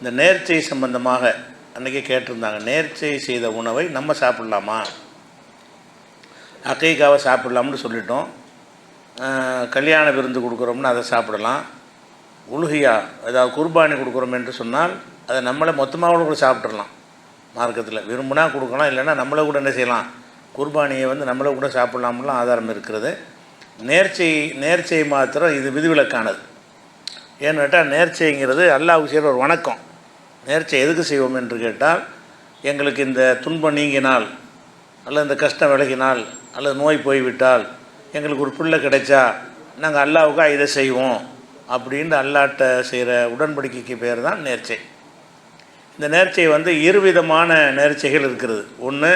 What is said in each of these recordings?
இந்த நேர்ச்சை சம்பந்தமாக அன்றைக்கி கேட்டிருந்தாங்க. நேர்ச்சை செய்த உணவை நம்ம சாப்பிட்லாமா? அக்கைக்காவை சாப்பிட்லாம்னு சொல்லிட்டோம். கல்யாண விருந்து கொடுக்குறோம்னு அதை சாப்பிடலாம். உலுகியா அதாவது குர்பானி கொடுக்குறோம் என்று சொன்னால் அதை நம்மளை மொத்தமாக கூட சாப்பிட்றலாம் மார்க்கத்தில் விரும்பினா கொடுக்கலாம் இல்லைன்னா நம்மளை கூட என்ன செய்யலாம்? குர்பானியை வந்து நம்மளை கூட சாப்பிட்லாம்லாம் ஆதாரம் இருக்கிறது. நேர்ச்சை நேர்ச்சை மாத்திரம் இது விதிவிலக்கானது. ஏன்னு கேட்டால் நேர்ச்சைங்கிறது அல்லாஹ் செய்கிற ஒரு வணக்கம். நேர்ச்சியை எதுக்கு செய்வோம் என்று கேட்டால் எங்களுக்கு இந்த துன்பம் நீங்கினால் அல்லது இந்த கஷ்டம் விலகினால் அல்லது நோய் போய்விட்டால் எங்களுக்கு ஒரு பிள்ளை கிடைச்சா நாங்கள் அல்லாவுக்காக இதை செய்வோம் அப்படின்னு அல்லாட்ட செய்கிற உடன்படிக்கைக்கு பேர் தான் நேர்ச்சை. இந்த நேர்ச்சை வந்து இருவிதமான நேர்ச்சைகள் இருக்கிறது. ஒன்று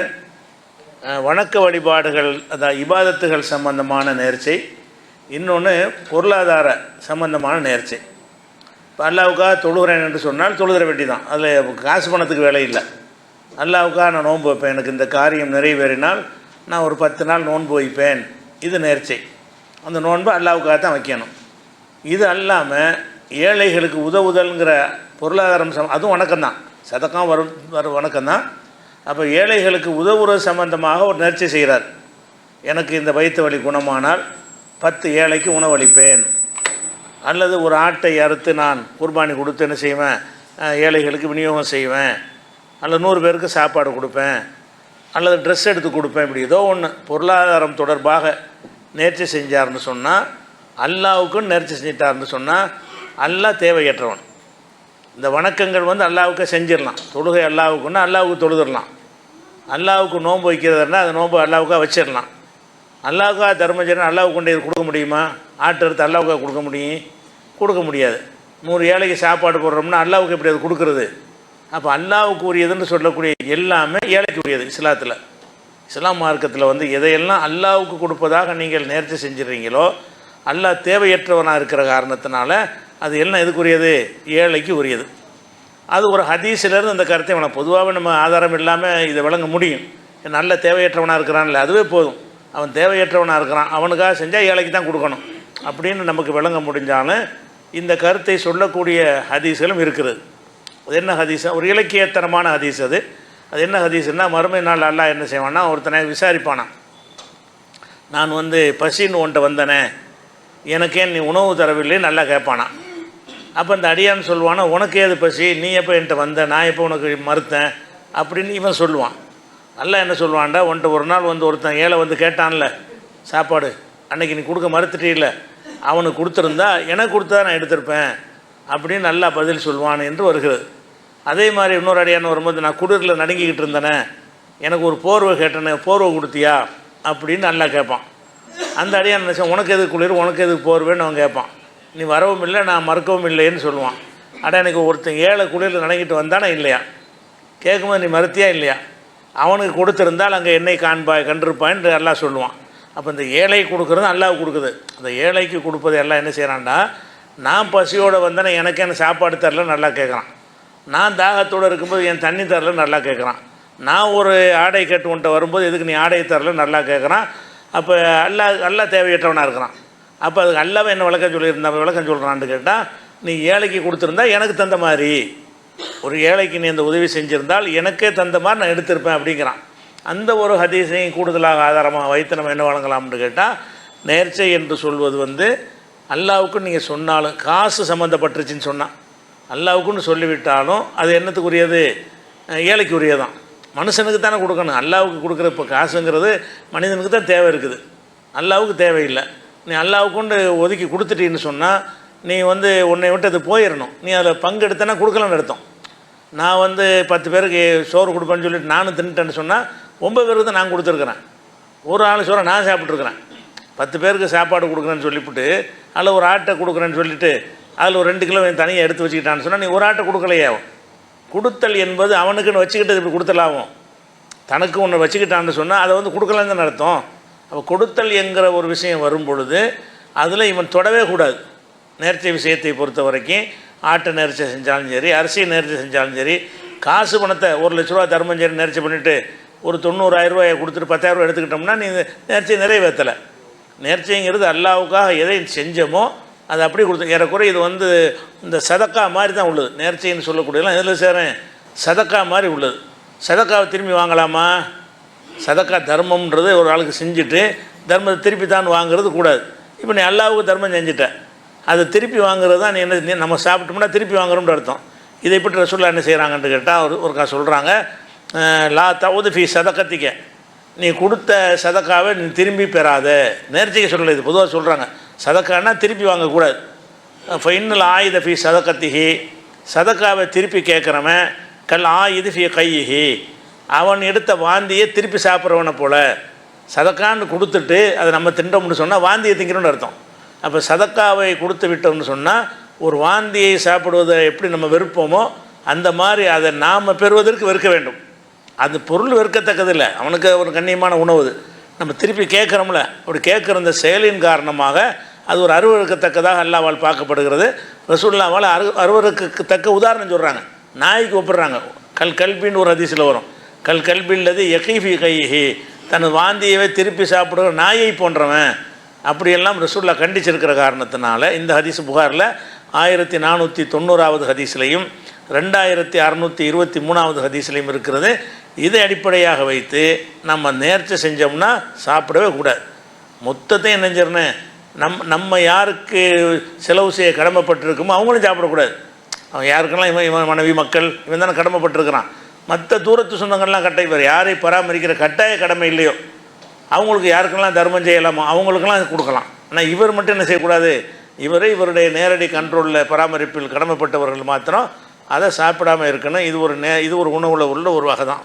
வணக்க வழிபாடுகள் அதாவது இபாதத்துகள் சம்பந்தமான நேர்ச்சை. இன்னொன்று பொருளாதார சம்பந்தமான நேர்ச்சை. அல்லாவுக்காக தொழுகிறேன் என்று சொன்னால் தொழுகிற வேண்டி தான் அதில் காசு பணத்துக்கு வேலை இல்லை. அல்லாவுக்காக நான் நோன்பு வைப்பேன். எனக்கு இந்த காரியம் நிறைவேறினால் நான் ஒரு பத்து நாள் நோன்பு வைப்பேன். இது நேர்ச்சை. அந்த நோன்பு அல்லாவுக்காக தான் வைக்கணும். இது அல்லாமல் ஏழைகளுக்கு உதவுதல்ங்கிற பொருளாதாரம் சம் அதுவும் வணக்கம்தான். சதக்கம் வரும் வர வணக்கம்தான். அப்போ ஏழைகளுக்கு உதவுறது சம்பந்தமாக ஒரு நேர்ச்சி செய்கிறார் எனக்கு இந்த வயிற்று வலி குணமானால் பத்து ஏழைக்கு உணவளிப்பேன். அல்லது ஒரு ஆட்டை அறுத்து நான் குர்பானி கொடுத்து என்ன செய்வேன்? ஏழைகளுக்கு விநியோகம் செய்வேன். அல்லது நூறு பேருக்கு சாப்பாடு கொடுப்பேன். அல்லது ட்ரெஸ் எடுத்து கொடுப்பேன். இப்படி ஏதோ ஒன்று பொருளாதாரம் தொடர்பாக நேர்ச்சி செஞ்சார்னு சொன்னால் அல்லாவுக்கும் நேர்ச்சி செஞ்சிட்டார்னு சொன்னால் அல்லாஹ் தேவையற்றவன். இந்த வணக்கங்கள் வந்து அல்லாவுக்கு செஞ்சிடலாம். தொழுகை அல்லாவுக்குன்னா அல்லாவுக்கு தொழுதுடலாம். அல்லாவுக்கு நோன்பு வைக்கிறதுனா அந்த நோன்பு அல்லாவுக்காக வச்சிடலாம். அல்லாவுக்காக தர்மம் அல்லாவுக்கு கொண்டு கொடுக்க முடியுமா? ஆட்டு எடுத்து அல்லாவுக்காக கொடுக்க முடியும்? கொடுக்க முடியாது. நூறு ஏழைக்கு சாப்பாடு போடுறோம்னா அல்லாவுக்கு எப்படி அது கொடுக்குறது? அப்போ அல்லாவுக்கு உரியதுன்னு சொல்லக்கூடிய எல்லாமே ஏழைக்கு உரியது இஸ்லாத்தில். இஸ்லாம் மார்க்கத்தில் வந்து எதையெல்லாம் அல்லாவுக்கு கொடுப்பதாக நீங்கள் நேர்த்தி செஞ்சிடுறீங்களோ அல்லாஹ் தேவையற்றவனாக இருக்கிற காரணத்தினால அது எல்லாம் எதுக்குரியது ஏழைக்கு உரியது. அது ஒரு ஹதீஸிலேருந்து அந்த கருத்தை வேணாம் பொதுவாகவே நம்ம ஆதாரம் இல்லாமல் இதை விளங்க முடியும். நல்ல தேவையற்றவனாக இருக்கிறான்ல அதுவே போதும். அவன் தேவையற்றவனாக இருக்கிறான் அவனுக்காக செஞ்சால் ஏழைக்கு தான் கொடுக்கணும். அப்படின்னு நமக்கு விளங்க முடிஞ்சாலும் இந்த கருத்தை சொல்லக்கூடிய ஹதீஸ்களும் இருக்கிறது அது என்ன ஹதீஸ்? ஒரு இலக்கியத்தனமான ஹதீஸ் அது. அது என்ன ஹதீஸ்னால் மறுமை நாள் அல்லா என்ன செய்வான்னா ஒருத்தனை விசாரிப்பானான் நான் வந்து பசின்னு உன்ட்ட வந்தனே எனக்கே நீ உணவு தரவில்லை? நல்லா கேட்பானா அப்போ இந்த அடியான்னு சொல்லுவானா உனக்கு ஏது பசி? நீ எப்போ என்கிட்ட வந்த? நான் எப்போ உனக்கு மறுத்தேன்? அப்படின்னு இவன் சொல்லுவான். நல்லா என்ன சொல்லுவான்டா உன்ட்ட ஒரு நாள் வந்து ஒருத்தன் ஏழை வந்து கேட்டான்ல சாப்பாடு அன்னைக்கு நீ கொடுக்க மறுத்துட்டீல அவனுக்கு கொடுத்துருந்தா எனக்கு கொடுத்தா நான் எடுத்திருப்பேன் அப்படின்னு நல்லா பதில் சொல்லுவான் என்று வருகிறது. அதே மாதிரி இன்னொரு அடியான்னு வரும்போது நான் குளிரில் நடுங்கிக்கிட்டு இருந்தேனே எனக்கு ஒரு போர்வை கேட்டேனே போர்வை கொடுத்தியா? அப்படின்னு நல்லா கேட்பான். அந்த அடியான் நினச்சேன் உனக்கு எது குளிர் உனக்கு எது போர்வேன்னு அவன் கேட்பான். நீ வரவும் இல்லை நான் மறுக்கவும் இல்லைன்னு சொல்லுவான். அட எனக்கு ஒருத்தன் ஏழை குளிரில் நனங்கிட்டு வந்தானே இல்லையா? கேட்கும்போது நீ மறுத்தியா இல்லையா? அவனுக்கு கொடுத்துருந்தால் அங்கே என்னை காண்பாய் கண்டிருப்பான்னு எல்லாம் சொல்லுவான். அப்போ இந்த ஏழை கொடுக்குறது அல்லாவுக்கு கொடுக்குது. அந்த ஏழைக்கு கொடுப்பது எல்லாம் என்ன செய்கிறான்டா நான் பசியோடு வந்தேன்னா எனக்கு என்ன சாப்பாடு தரல நல்லா கேட்குறான். நான் தாகத்தோடு இருக்கும்போது என் தண்ணி தரல நல்லா கேட்குறான். நான் ஒரு ஆடை கேட்டு உன்ட்ட வரும்போது எதுக்கு நீ ஆடை தரல நல்லா கேட்குறான். அப்போ அல்லா அல்லா தேவையற்றவனாக இருக்கிறான். அப்போ அதுக்கு அல்லாவே என்ன விளக்கம் சொல்லியிருந்தா விளக்கம் சொல்கிறான்னு கேட்டால் நீ ஏழைக்கு கொடுத்துருந்தா எனக்கு தந்த மாதிரி. ஒரு ஏழைக்கு நீ இந்த உதவி செஞ்சுருந்தால் எனக்கே தந்த மாதிரி நான் எடுத்திருப்பேன் அப்படிங்கிறான். அந்த ஒரு ஹதீஸையும் கூடுதலாக ஆதாரமாக வைத்து நம்ம என்ன வழங்கலாம்னு கேட்டால் நேர்ச்சை என்று சொல்வது வந்து அல்லாவுக்கு நீங்கள் சொன்னாலும் காசு சம்மந்தப்பட்டுருச்சுன்னு சொன்னான். அல்லாவுக்குன்னு சொல்லிவிட்டாலும் அது என்னத்துக்குரியது? ஏழைக்கு உரியதான் மனுஷனுக்கு தானே கொடுக்கணும். அல்லாவுக்கு கொடுக்குற இப்போ காசுங்கிறது மனிதனுக்கு தான் தேவை இருக்குது. அல்லாவுக்கு தேவையில்லை. நீ அல்லாவுக்குண்டு ஒதுக்கி கொடுத்துட்டீன்னு சொன்னால் நீ வந்து உன்னை விட்டு அது போயிடணும் நீ அதில் பங்கெடுத்தனா கொடுக்கலன்னு அர்த்தம். நான் வந்து பத்து பேருக்கு சோறு கொடுப்பேன்னு சொல்லிட்டு நானும் தின்ட்டேன்னு சொன்னால் ஒம்பது பேருக்கு தான் நான் கொடுத்துருக்குறேன். ஒரு ஆள் சோறை நான் சாப்பிட்ருக்குறேன் பத்து பேருக்கு சாப்பாடு கொடுக்குறேன்னு சொல்லிவிட்டு அதில் ஒரு ஆட்டை கொடுக்குறேன்னு சொல்லிட்டு அதில் ஒரு ரெண்டு கிலோ தனியாக எடுத்து வச்சுக்கிட்டான்னு சொன்னால் நீ ஒரு ஆட்டை கொடுக்கலையே. கொடுத்தல் என்பது அவனுக்குன்னு வச்சுக்கிட்டு இப்படி கொடுத்தலாகும்? தனக்கு ஒன்று வச்சுக்கிட்டான்னு சொன்னால் அதை வந்து கொடுக்கலன்னு தான் அர்த்தம். அப்போ கொடுத்தல் என்கிற ஒரு விஷயம் வரும் பொழுது அதில் இவன் தொடவே கூடாது. நேர்ச்சி விஷயத்தை பொறுத்த வரைக்கும் ஆட்டை நேர்ச்சி செஞ்சாலும் சரி அரிசி நேர்ச்சி செஞ்சாலும் சரி காசு பணத்தை ஒரு லட்ச ரூபா தர்மம் சரி நேர்ச்சி பண்ணிவிட்டு ஒரு தொண்ணூறாயிரம் ரூபாயை கொடுத்துட்டு பத்தாயிரம் ரூபாய் எடுத்துக்கிட்டோம்னா நீ நேர்ச்சியை நிறைவேற்றலை. நேர்ச்சிங்கிறது அல்லாவுக்காக எதை செஞ்சோமோ அது அப்படி கொடுத்து ஏறக்குறை இது வந்து இந்த சதக்கா மாதிரி தான் உள்ளது. நேர்ச்சின்னு சொல்லக்கூடியலாம் எதில் சேரேன்? சதக்கா மாதிரி உள்ளது. சதக்காவை திரும்பி வாங்கலாமா? சதக்கா தர்மம்ன்றது ஒரு ஆளுக்கு செஞ்சுட்டு தர்மத்தை திருப்பி தான் வாங்குறது கூடாது. இப்போ நீ அல்லாவுக்கு தர்மம் செஞ்சுட்டேன் அதை திருப்பி வாங்குறது தான் நீ என்ன நீ நம்ம சாப்பிட்டோம்னா திருப்பி வாங்குறோம்னு அர்த்தம். இதை எப்படி ரசூல்லா என்ன செய்கிறாங்கன்னு கேட்டால் ஒரு ஒருக்கா சொல்கிறாங்க லா தவுது ஃபீ சதக்கத்திக்க நீ கொடுத்த சதக்காவை நீ திரும்பி பெறாத. நேர்த்திக்க சொல்லலை இது பொதுவாக சொல்கிறாங்க சதக்கான்னா திருப்பி வாங்கக்கூடாது. ஃபைனல் ஆயுத ஃபீ சதக்கத்திகி சதக்காவை திருப்பி கேட்குறவன் கல் ஆயுது ஃபீ கையிகி அவன் எடுத்த வாந்தியை திருப்பி சாப்பிட்றவனை போல் சதக்கான்னு கொடுத்துட்டு அதை நம்ம தின்றோம்னு சொன்னால் வாந்தியை திங்கிறோன்னு அர்த்தம். அப்போ சதக்காவை கொடுத்து விட்டோம்னு சொன்னால் ஒரு வாந்தியை சாப்பிடுவதை எப்படி நம்ம வெறுப்போமோ அந்த மாதிரி அதை நாம் பெறுவதற்கு வெறுக்க வேண்டும். அது பொருள் வெறுக்கத்தக்கதில்லை. அவனுக்கு ஒரு கண்ணியமான உணவு அது. நம்ம திருப்பி கேட்குறோம்ல அப்படி கேட்குற இந்த செயலின் காரணமாக அது ஒரு அருவறுக்கத்தக்கதாக அல்லாவால் பார்க்கப்படுகிறது. ரசூல்லாவால் அரு அருவருக்கு தக்க உதாரணம் சொல்கிறாங்க நாய்க்கு ஒப்பிடுறாங்க கல் கல்பின்னு ஒரு அதிசயில் வரும். கல் கல்பில்லது எகைஃபி கைஹி. தன் வாந்தியவே திருப்பி சாப்பிடுற நாயை போன்றவன். அப்படியெல்லாம் ரசூல்லா கண்டிச்சிருக்கிற காரணத்தினால இந்த ஹதீஸ் புகாரில் ஆயிரத்தி நானூற்றி தொண்ணூறாவது ஹதீஸ்லையும் ரெண்டாயிரத்தி அறநூற்றி இருபத்தி மூணாவது ஹதீஸ்லையும் இருக்கிறது. இதை அடிப்படையாக வைத்து நம்ம நேர்ச்சி செஞ்சோம்னா சாப்பிடவே கூடாது. மொத்தத்தையும் நினைஞ்சிருந்தேன் நம் நம்ம யாருக்கு செலவு செய்ய கடமைப்பட்டிருக்கோமோ அவங்களும் சாப்பிடக்கூடாது. அவன் யாருக்கெல்லாம் இவன் இவன் மனைவி மக்கள் இவன் தானே கடமைப்பட்டிருக்கிறான். மற்ற தூரத்து சொந்தங்கள்லாம் கட்டாய பேர் யாரை பராமரிக்கிற கட்டாய கடமை இல்லையோ. அவங்களுக்கு யாருக்கெல்லாம் தர்மம் செய்யலாமோ அவங்களுக்கெல்லாம் கொடுக்கலாம். ஆனால் இவர் மட்டும் என்ன செய்யக்கூடாது? இவரே இவருடைய நேரடி கண்ட்ரோலில் பராமரிப்பில் கடமைப்பட்டவர்கள் மாத்திரம் அதை சாப்பிடாம இருக்கணும். இது ஒரு நே இது ஒரு உணவுல உள்ள ஒரு வகை தான்